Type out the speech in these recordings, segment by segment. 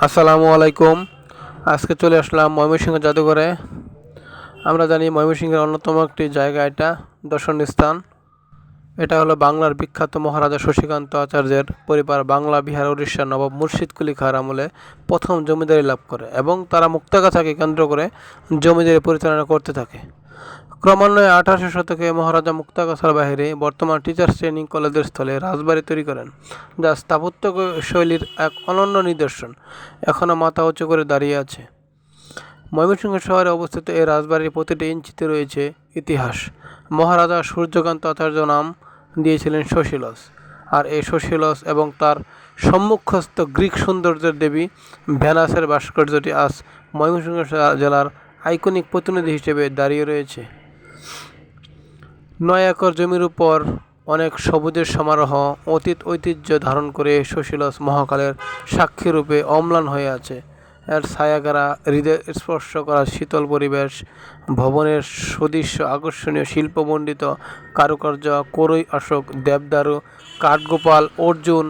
আসসালামু আলাইকুম। আজকে চলে আসলাম ময়মনসিংহ জাদুঘরে। আমরা জানি ময়মনসিংহের অন্যতম একটি জায়গা এটা দর্শনীয় স্থান। এটা হলো বাংলার বিখ্যাত মহারাজা শশীকান্ত আচার্যের পরিবার বাংলা, বিহার, উড়িষ্যার নবাব মুর্শিদ কুলি খাঁর আমলে প্রথম জমিদারি লাভ করে এবং তারা মুক্তাগাছাকে কেন্দ্র করে জমিদারি পরিচালনা করতে থাকে। ক্রমান্বয়ে আঠারোশো শতকে মহারাজা মুক্তাগাছার বাহিরে বর্তমান টিচার্স ট্রেনিং কলেজের স্থলে রাজবাড়ি তৈরি করেন, যা স্থাপত্য শৈলীর এক অনন্য নিদর্শন, এখনও মাথা উঁচু করে দাঁড়িয়ে আছে। ময়মনসিংহ শহরে অবস্থিত এই রাজবাড়ির প্রতিটি ইঞ্চিতে রয়েছে ইতিহাস। মহারাজা সূর্যকান্ত আচার্য নাম দিয়েছিলেন শশীলস, আর এই শশীলস এবং তার সম্মুখস্থ গ্রিক সৌন্দর্যের দেবী ভ্যানাসের ভাস্কর্যটি আজ ময়মনসিংহ জেলার আইকনিক প্রতিনিধি হিসেবে দাঁড়িয়ে রয়েছে। নয় একর জমির উপর অনেক সবুজের সমারোহ, অতীত ঐতিহ্য ধারণ করে সুশীলস মহাকালের সাক্ষী রূপে অম্লান হয়ে আছে। এর ছায়াগারা হৃদয় স্পর্শ করা শীতল পরিবেশ, ভবনের সুদৃশ্য আকর্ষণীয় শিল্পমণ্ডিত কারুকার্য, করই অশোক, দেবদারু, কাঠগোপাল, অর্জুন,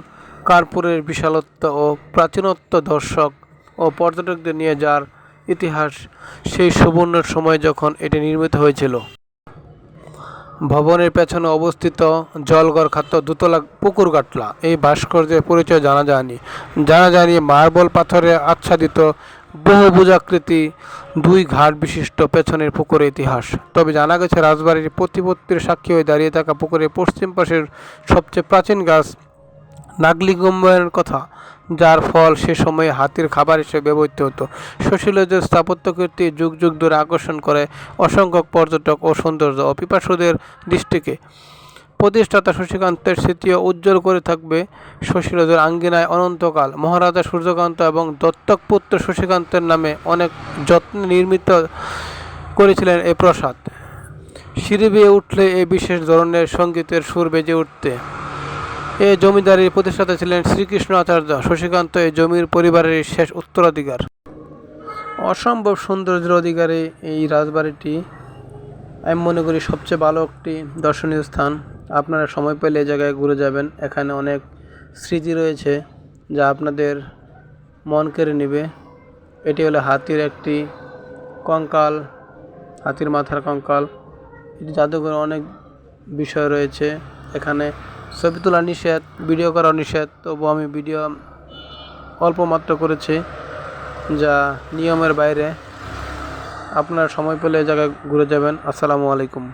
কার্পুরের বিশালত্ব ও প্রাচীনত্ব দর্শক ও পর্যটকদের নিয়ে যার ইতিহাস, সেই সুবর্ণের সময় যখন এটি নির্মিত হয়েছিল। ভবনের পেছনে অবস্থিত জলগড় খাদ্য দুতলা পুকুর কাটলা এই ভাস্কর্যের পরিচয় জানা যায়নি। জানা যায়নি মার্বল পাথরে আচ্ছাদিত বহুভুজাকৃতি দুই ঘাট বিশিষ্ট পেছনের পুকুরের ইতিহাস। তবে জানা গেছে রাজবাড়ির প্রতিপত্তির সাক্ষী হয়ে দাঁড়িয়ে থাকা পুকুরের পশ্চিম পাশের সবচেয়ে প্রাচীন গাছ নাগলিগম্বয়ের কথা। যার ফল সে সময়ে হাতির খাবার হিসেবে ব্যবহৃত হতো। সুশীলদের স্থাপত্যকীর্তি যুগ যুগ ধরে আকর্ষণ করে অসংখ্য পর্যটক ও সৌন্দর্য ও পিপাসুদের দৃষ্টিকে। প্রতিষ্ঠাতা শশীকান্তের স্মৃতিও উজ্জ্বল করে থাকবে সুশীলদের আঙ্গিনায় অনন্তকাল। মহারাজা সূর্যকান্ত এবং দত্তক পুত্র শশীকান্তের নামে অনেক যত্নে নির্মিত করেছিলেন এই প্রাসাদ। সিঁড়ি বেয়ে উঠলে এই বিশেষ ধরনের সঙ্গীতের সুর বেজে উঠতে এ জমিদারির প্রতিষ্ঠাতা ছিলেন শ্রীকৃষ্ণ আচার্য। শশীকান্ত এই জমির পরিবারের শেষ উত্তরাধিকার। অসম্ভব সৌন্দর্যের অধিকারী এই রাজবাড়িটি আমি মনে করি সবচেয়ে ভালো একটি দর্শনীয় স্থান। আপনারা সময় পেলে এই জায়গায় ঘুরে যাবেন। এখানে অনেক স্মৃতি রয়েছে যা আপনাদের মন কেড়ে নেবে। এটি হলো হাতির একটি কঙ্কাল, হাতির মাথার কঙ্কাল। এটি জাদুঘরে অনেক বিষয় রয়েছে। এখানে ছবি তোলা নিষেধ, ভিডিও করা নিষেধ। তবু আমি ভিডিও অল্প মাত্র করেছি, যা নিয়মের বাইরে। আপনার সময় পেলে জায়গায় ঘুরে যাবেন। আসসালামু আলাইকুম।